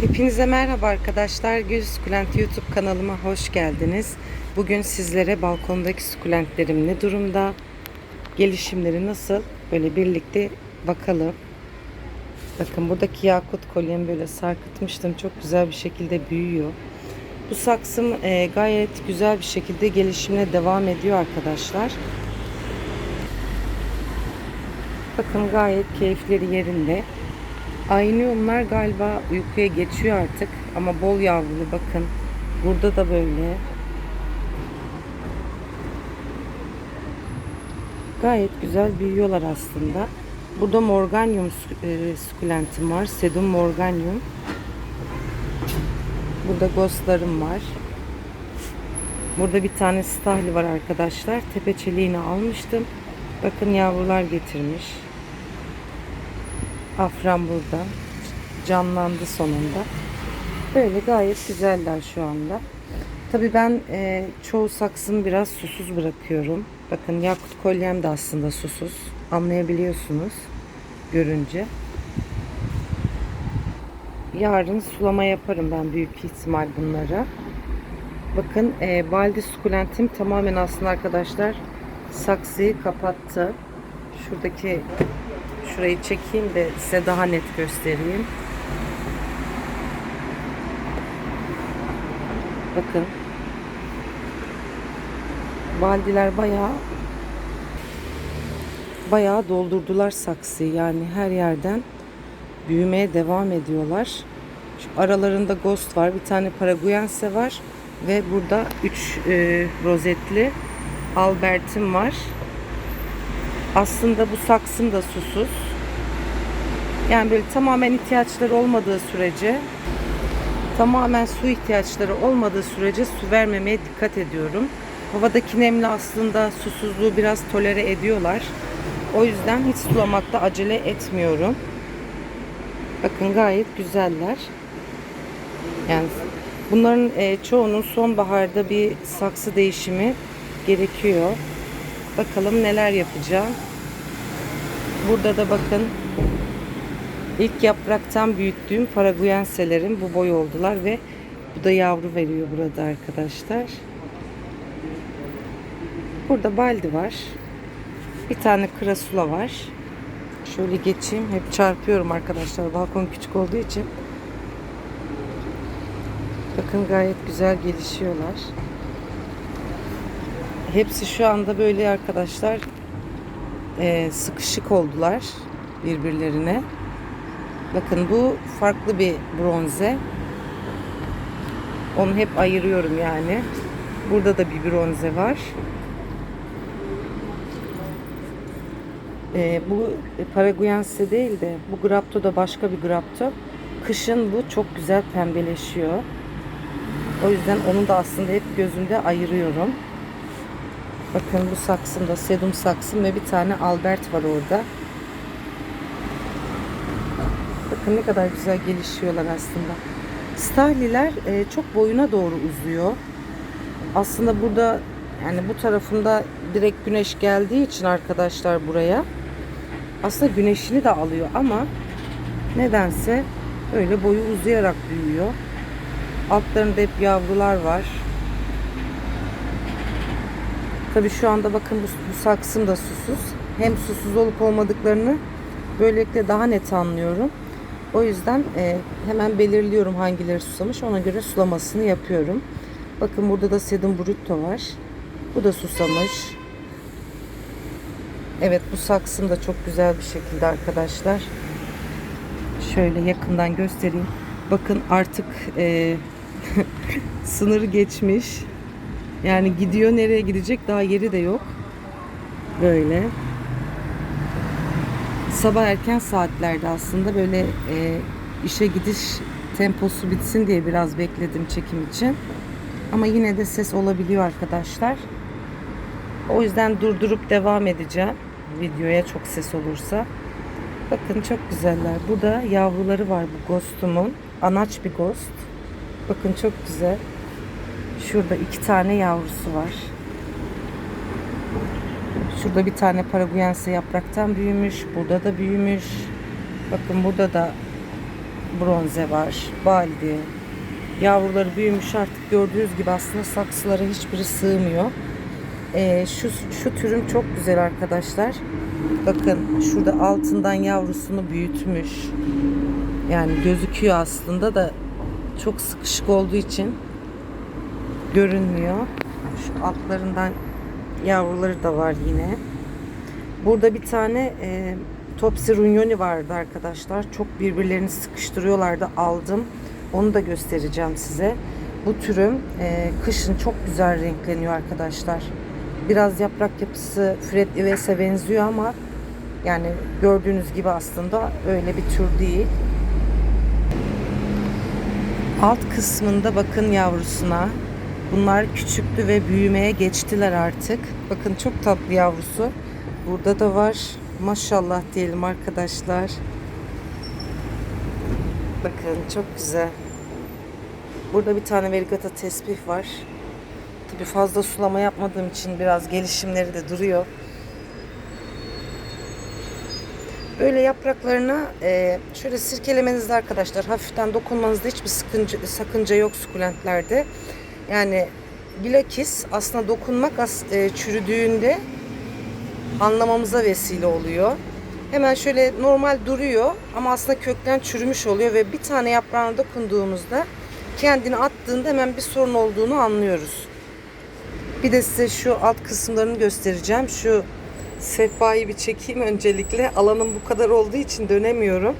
Hepinize merhaba arkadaşlar. Gül Sukulent YouTube kanalıma hoş geldiniz. Bugün sizlere balkondaki sukulentlerim ne durumda, gelişimleri nasıl böyle birlikte bakalım. Bakın buradaki yakut kolyemi böyle sarkıtmıştım. Çok güzel bir şekilde büyüyor. Bu saksım e, gayet güzel bir şekilde gelişimine devam ediyor arkadaşlar. Bakın gayet keyifleri yerinde. Aynıyumlar galiba uykuya geçiyor artık ama bol yavrulu bakın. Burada da böyle. Gayet güzel büyüyorlar aslında. Burada Morganium su- e, sukulentim var. Sedum Morganium. Burada ghostlarım var. Burada bir tane stahli var arkadaşlar. Tepe çeliğini almıştım. Bakın yavrular getirmiş. Afran burada. Canlandı sonunda. Böyle gayet güzeller şu anda. Tabii ben e, çoğu saksımı biraz susuz bırakıyorum. Bakın yakut kolyem de aslında susuz. Anlayabiliyorsunuz görünce. Yarın sulama yaparım ben büyük ihtimal bunlara. Bakın e, baldi sukulentim tamamen aslında arkadaşlar saksıyı kapattı. Şuradaki şurayı çekeyim de size daha net göstereyim. Bakın. Baldiler bayağı bayağı doldurdular saksıyı. Yani her yerden büyümeye devam ediyorlar. Şu aralarında Ghost var. Bir tane Paraguayense var. Ve burada 3 rozetli Albert'im var. Aslında bu saksım da susuz. Yani böyle tamamen ihtiyaçları olmadığı sürece tamamen su ihtiyaçları olmadığı sürece su vermemeye dikkat ediyorum. Havadaki nemli aslında susuzluğu biraz tolere ediyorlar. O yüzden hiç sulamakta acele etmiyorum. Bakın gayet güzeller. Yani bunların e, çoğunun sonbaharda bir saksı değişimi gerekiyor. Bakalım neler yapacağım. Burada da bakın ilk yapraktan büyüttüğüm paraguayenselerim bu boy oldular ve bu da yavru veriyor burada arkadaşlar. Burada baldi var. Bir tane krasula var. Şöyle geçeyim. Hep çarpıyorum arkadaşlar. Balkon küçük olduğu için. Bakın gayet güzel gelişiyorlar. Hepsi şu anda böyle arkadaşlar e, sıkışık oldular birbirlerine. Bakın bu farklı bir bronze. Onu hep ayırıyorum yani. Burada da bir bronze var. E, bu Paraguayense değil de bu Grapto da başka bir Grapto. Kışın bu çok güzel pembeleşiyor. O yüzden onu da aslında hep gözümde ayırıyorum. Bakın bu saksımda sedum saksım ve bir tane Albert var orada. Bakın ne kadar güzel gelişiyorlar aslında. Stahliler e, çok boyuna doğru uzuyor. Aslında burada yani bu tarafında direkt güneş geldiği için arkadaşlar buraya aslında güneşini de alıyor ama nedense öyle boyu uzayarak büyüyor. Altlarında hep yavrular var. Tabii şu anda bakın bu, bu saksım da susuz. Hem susuz olup olmadıklarını böylelikle daha net anlıyorum. O yüzden e, hemen belirliyorum hangileri susamış. Ona göre sulamasını yapıyorum. Bakın burada da sedum brutto var. Bu da susamış. Evet bu saksım da çok güzel bir şekilde arkadaşlar. Şöyle yakından göstereyim. Bakın artık e, sınırı geçmiş. Yani gidiyor nereye gidecek daha yeri de yok. Böyle. Sabah erken saatlerde aslında böyle e, işe gidiş temposu bitsin diye biraz bekledim çekim için. Ama yine de ses olabiliyor arkadaşlar. O yüzden durdurup devam edeceğim videoya çok ses olursa. Bakın çok güzeller. Bu da yavruları var bu ghostumun. Anaç bir ghost. Bakın çok güzel. Şurada iki tane yavrusu var. Şurada bir tane paraguayense yapraktan büyümüş. Burada da büyümüş. Bakın burada da bronze var, baldi. Yavruları büyümüş artık gördüğünüz gibi aslında saksılara hiçbiri sığmıyor. Ee, şu, şu türüm çok güzel arkadaşlar. Bakın şurada altından yavrusunu büyütmüş. Yani gözüküyor aslında da çok sıkışık olduğu için görünmüyor. Şu altlarından yavruları da var yine. Burada bir tane e, Topsy Runyoni vardı arkadaşlar. Çok birbirlerini sıkıştırıyorlardı. Aldım. Onu da göstereceğim size. Bu türüm e, kışın çok güzel renkleniyor arkadaşlar. Biraz yaprak yapısı Fred Ives'e benziyor ama yani gördüğünüz gibi aslında öyle bir tür değil. Alt kısmında bakın yavrusuna. Bunlar küçüktü ve büyümeye geçtiler artık. Bakın çok tatlı yavrusu. Burada da var. Maşallah diyelim arkadaşlar. Bakın çok güzel. Burada bir tane verigata tesbih var. Tabi fazla sulama yapmadığım için biraz gelişimleri de duruyor. Böyle yapraklarına e, şöyle sirkelemenizde arkadaşlar hafiften dokunmanızda hiçbir sıkınca, sakınca yok sukulentlerde. Yani bilakis aslında dokunmak e, çürüdüğünde anlamamıza vesile oluyor. Hemen şöyle normal duruyor ama aslında kökten çürümüş oluyor ve bir tane yaprağına dokunduğumuzda kendini attığında hemen bir sorun olduğunu anlıyoruz. Bir de size şu alt kısımlarını göstereceğim. Şu sehpayı bir çekeyim öncelikle. Alanım bu kadar olduğu için dönemiyorum.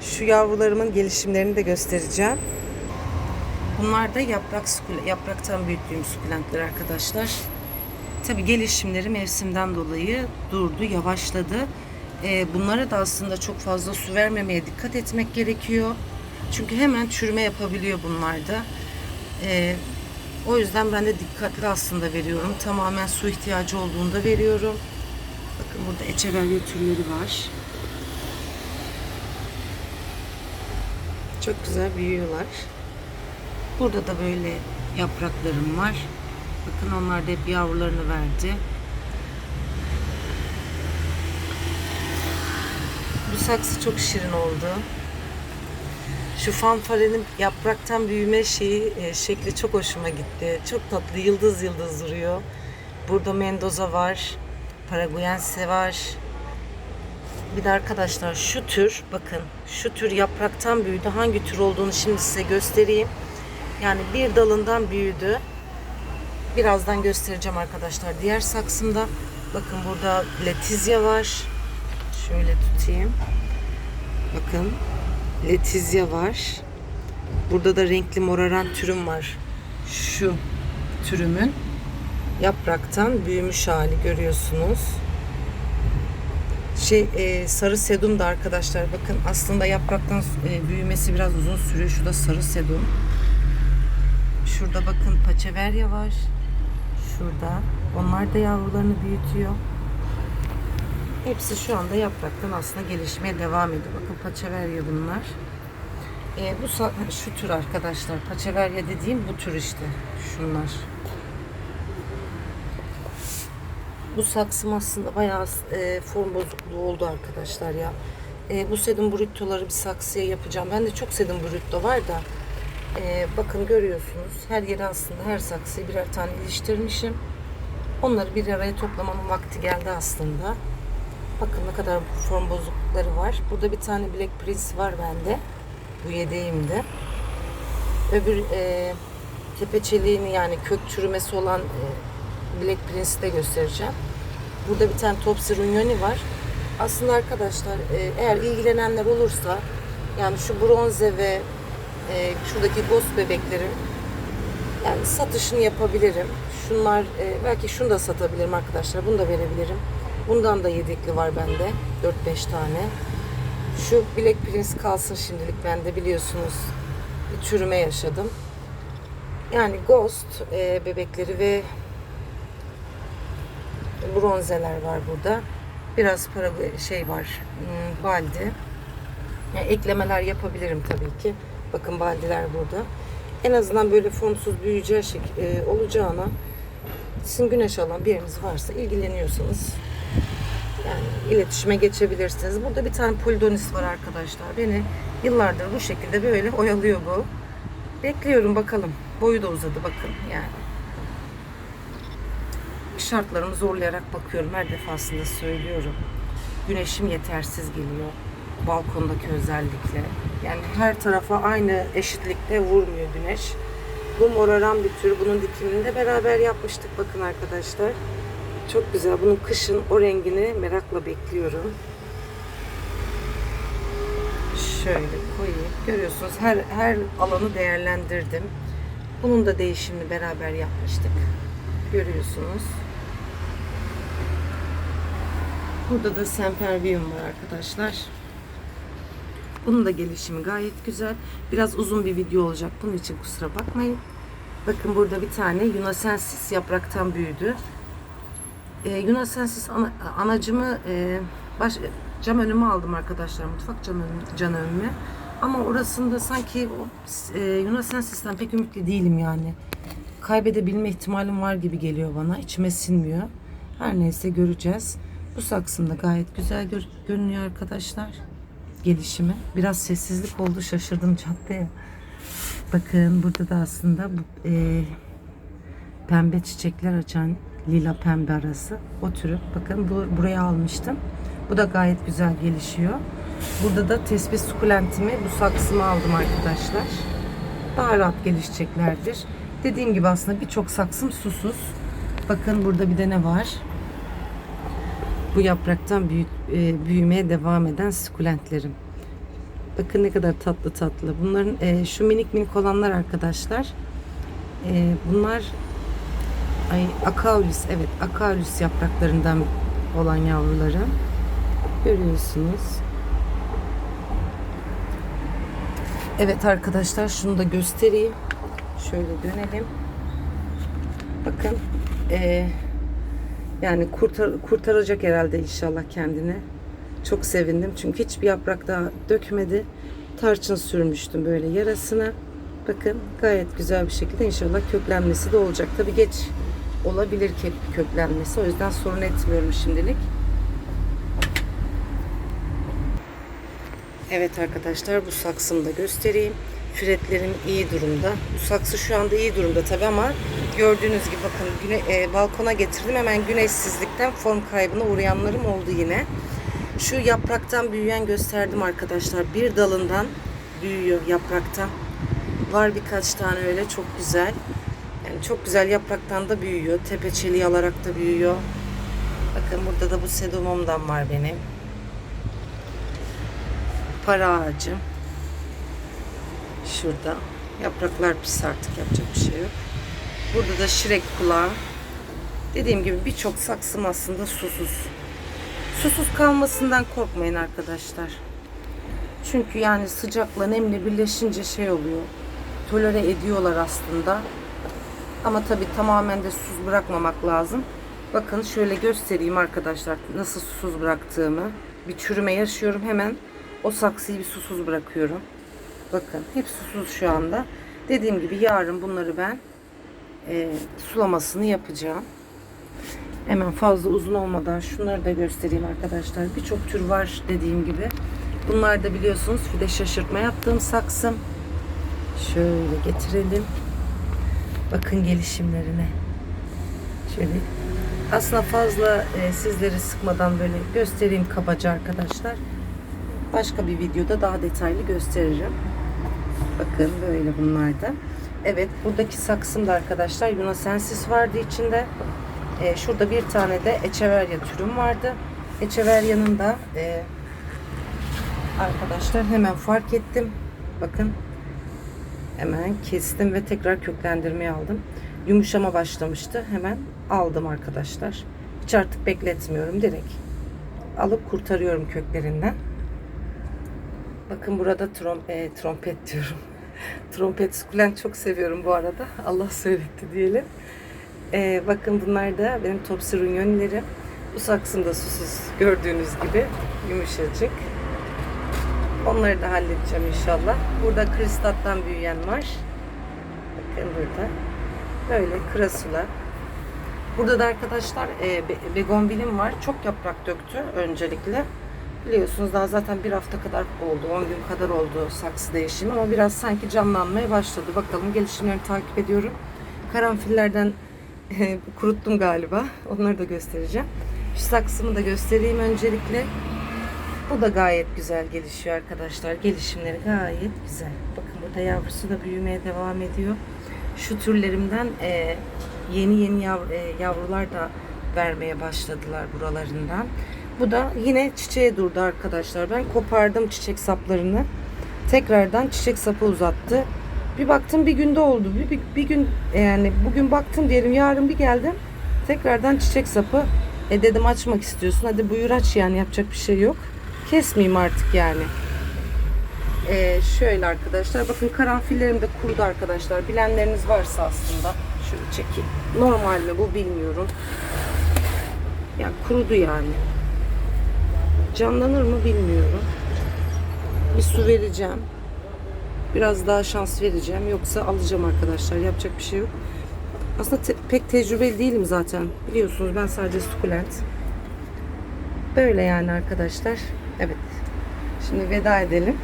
Şu yavrularımın gelişimlerini de göstereceğim. Bunlar da yaprak yapraktan büyüttüğüm sukulentler arkadaşlar. Tabi gelişimleri mevsimden dolayı durdu, yavaşladı. Ee, bunlara da aslında çok fazla su vermemeye dikkat etmek gerekiyor. Çünkü hemen çürüme yapabiliyor bunlar da. Ee, o yüzden ben de dikkatli aslında veriyorum. Tamamen su ihtiyacı olduğunda veriyorum. Bakın burada echeverya türleri var. Çok güzel büyüyorlar. Burada da böyle yapraklarım var. Bakın onlar da hep yavrularını verdi. Bu saksı çok şirin oldu. Şu fanfarenin yapraktan büyüme şeyi e, şekli çok hoşuma gitti. Çok tatlı yıldız yıldız duruyor. Burada Mendoza var. Paraguayense var. Bir de arkadaşlar şu tür bakın şu tür yapraktan büyüdü. Hangi tür olduğunu şimdi size göstereyim. Yani bir dalından büyüdü. Birazdan göstereceğim arkadaşlar. Diğer saksımda bakın burada letizya var. Şöyle tutayım. Bakın letizya var. Burada da renkli moraran türüm var. Şu türümün yapraktan büyümüş hali görüyorsunuz. Şey e, sarı sedum da arkadaşlar bakın aslında yapraktan e, büyümesi biraz uzun sürüyor. Şu da sarı sedum. Şurada bakın paçeverya var. Şurada. Onlar da yavrularını büyütüyor. Hepsi şu anda yapraktan aslında gelişmeye devam ediyor. Bakın paçeverya bunlar. E, bu şu tür arkadaşlar. Paçeverya dediğim bu tür işte. Şunlar. Bu saksım aslında bayağı e, form bozukluğu oldu arkadaşlar ya. E, bu sedum bruttoları bir saksıya yapacağım. Ben de çok sedum brutto var da. E, bakın görüyorsunuz. Her yeri aslında her saksıyı birer tane iliştirmişim. Onları bir araya toplamanın vakti geldi aslında. Bakın ne kadar form bozuklukları var. Burada bir tane Black Prince var bende. Bu yedeğimde. Öbür e, tepeçeliğini yani kök çürümesi olan e, Black Prince'i de göstereceğim. Burada bir tane Topsy Runyoni var. Aslında arkadaşlar e, eğer ilgilenenler olursa yani şu bronze ve e, şuradaki ghost bebekleri yani satışını yapabilirim. Şunlar e, belki şunu da satabilirim arkadaşlar. Bunu da verebilirim. Bundan da yedekli var bende. 4-5 tane. Şu Black Prince kalsın şimdilik bende biliyorsunuz. Bir çürüme yaşadım. Yani Ghost e, bebekleri ve bronzeler var burada. Biraz para şey var. Hmm, baldi. Yani eklemeler yapabilirim tabii ki. Bakın baldiler burada. En azından böyle formsuz büyüyeceği şey, e, olacağına sizin güneş alan bir yeriniz varsa ilgileniyorsanız Yani iletişime geçebilirsiniz. Burada bir tane puldonis var arkadaşlar. Beni yıllardır bu şekilde böyle oyalıyor bu. Bekliyorum bakalım. Boyu da uzadı bakın yani. Şartlarımı zorlayarak bakıyorum. Her defasında söylüyorum. Güneşim yetersiz geliyor. Balkondaki özellikle. Yani her tarafa aynı eşitlikte vurmuyor güneş. Bu moraran bir tür. Bunun dikimini de beraber yapmıştık bakın arkadaşlar. Çok güzel. Bunun kışın o rengini merakla bekliyorum. Şöyle koyayım. Görüyorsunuz her her alanı değerlendirdim. Bunun da değişimini beraber yapmıştık. Görüyorsunuz. Burada da Sempervium var arkadaşlar. Bunun da gelişimi gayet güzel. Biraz uzun bir video olacak. Bunun için kusura bakmayın. Bakın burada bir tane Yunasensis yapraktan büyüdü. Ee, Yunasensis ana, anacımı e, baş, cam önüme aldım arkadaşlar. Mutfak cam, cam önüme. Ama orasında sanki o, e, Yunasensis'ten pek ümitli değilim yani. Kaybedebilme ihtimalim var gibi geliyor bana. İçime sinmiyor. Her neyse göreceğiz. Bu saksında gayet güzel gör- görünüyor arkadaşlar. Gelişimi. Biraz sessizlik oldu. Şaşırdım caddeye. Bakın burada da aslında bu e, pembe çiçekler açan lila pembe arası o türü. Bakın bu, buraya almıştım. Bu da gayet güzel gelişiyor. Burada da tespih sukulentimi bu saksıma aldım arkadaşlar. Daha rahat gelişeceklerdir. Dediğim gibi aslında birçok saksım susuz. Bakın burada bir de ne var? Bu yapraktan büyük, e, büyümeye devam eden sukulentlerim. Bakın ne kadar tatlı tatlı. Bunların e, şu minik minik olanlar arkadaşlar. E, bunlar ay akaulus evet akaulus yapraklarından olan yavruları. Görüyorsunuz. Evet arkadaşlar şunu da göstereyim. Şöyle dönelim. Bakın e, yani kurtar, kurtaracak herhalde inşallah kendini. Çok sevindim çünkü hiçbir yaprak daha dökmedi. Tarçın sürmüştüm böyle yarasına. Bakın gayet güzel bir şekilde inşallah köklenmesi de olacak. Tabi geç olabilir köklenmesi. O yüzden sorun etmiyorum şimdilik. Evet arkadaşlar bu saksımı da göstereyim. Füretlerim iyi durumda. Bu saksı şu anda iyi durumda tabi ama gördüğünüz gibi bakın güne, e, balkona getirdim. Hemen güneşsizlikten form kaybına uğrayanlarım oldu yine. Şu yapraktan büyüyen gösterdim arkadaşlar. Bir dalından büyüyor yapraktan. Var birkaç tane öyle çok güzel. Yani çok güzel yapraktan da büyüyor. Tepeçeli alarak da büyüyor. Bakın burada da bu sedumumdan var benim. Para ağacı. Şurada. Yapraklar pis artık yapacak bir şey yok. Burada da şirek kulağı. Dediğim gibi birçok saksım aslında susuz. Susuz kalmasından korkmayın arkadaşlar. Çünkü yani sıcakla nemli birleşince şey oluyor. Tolere ediyorlar aslında. Ama tabii tamamen de susuz bırakmamak lazım. Bakın şöyle göstereyim arkadaşlar nasıl susuz bıraktığımı. Bir çürüme yaşıyorum hemen o saksıyı bir susuz bırakıyorum. Bakın hep susuz şu anda. Dediğim gibi yarın bunları ben e, sulamasını yapacağım. Hemen fazla uzun olmadan şunları da göstereyim arkadaşlar. Birçok tür var dediğim gibi. Bunlar da biliyorsunuz fide şaşırtma yaptığım saksım. Şöyle getirelim. Bakın gelişimlerine. Şöyle aslında fazla e, sizleri sıkmadan böyle göstereyim kabaca arkadaşlar. Başka bir videoda daha detaylı gösteririm. Bakın böyle bunlar da. Evet buradaki saksım da arkadaşlar Yunasensis vardı içinde. E, şurada bir tane de Echeveria türüm vardı. Echeveria'nın da e, arkadaşlar hemen fark ettim. Bakın hemen kestim ve tekrar köklendirmeye aldım. Yumuşama başlamıştı. Hemen aldım arkadaşlar. Hiç artık bekletmiyorum. Direkt alıp kurtarıyorum köklerinden. Bakın burada trom, e, trompet diyorum. trompet sukulent çok seviyorum bu arada. Allah söyletti diyelim. E, bakın bunlar da benim topsirun yönlerim. Bu saksımda susuz gördüğünüz gibi yumuşacık. Onları da halledeceğim inşallah. Burada kristattan büyüyen var. Bakın burada. Böyle krasula. Burada da arkadaşlar e, be- begonvilim var. Çok yaprak döktü öncelikle. Biliyorsunuz daha zaten bir hafta kadar oldu, 10 gün kadar oldu saksı değişimi ama biraz sanki canlanmaya başladı. Bakalım gelişimlerini takip ediyorum. Karanfillerden e, kuruttum galiba. Onları da göstereceğim. Şu saksımı da göstereyim öncelikle. Bu da gayet güzel gelişiyor arkadaşlar. Gelişimleri gayet güzel. Bakın burada yavrusu da büyümeye devam ediyor. Şu türlerimden e, yeni yeni yav- e, yavrular da vermeye başladılar buralarından. Bu da yine çiçeğe durdu arkadaşlar. Ben kopardım çiçek saplarını. Tekrardan çiçek sapı uzattı. Bir baktım bir günde oldu. Bir, bir, bir gün yani bugün baktım diyelim yarın bir geldim. Tekrardan çiçek sapı. E dedim açmak istiyorsun. Hadi buyur aç yani yapacak bir şey yok. Kesmeyeyim artık yani. Ee, şöyle arkadaşlar bakın karanfillerim de kurudu arkadaşlar. Bilenleriniz varsa aslında şöyle çekeyim. Normal mi bu bilmiyorum. Ya kurudu yani. Canlanır mı bilmiyorum. Bir su vereceğim. Biraz daha şans vereceğim. Yoksa alacağım arkadaşlar. Yapacak bir şey yok. Aslında te- pek tecrübeli değilim zaten. Biliyorsunuz ben sadece sukulent. Böyle yani arkadaşlar. Evet. Şimdi veda edelim.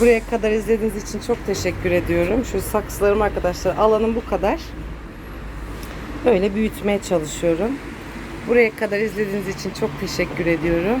Buraya kadar izlediğiniz için çok teşekkür ediyorum. Şu saksılarım arkadaşlar alanım bu kadar. Böyle büyütmeye çalışıyorum. Buraya kadar izlediğiniz için çok teşekkür ediyorum.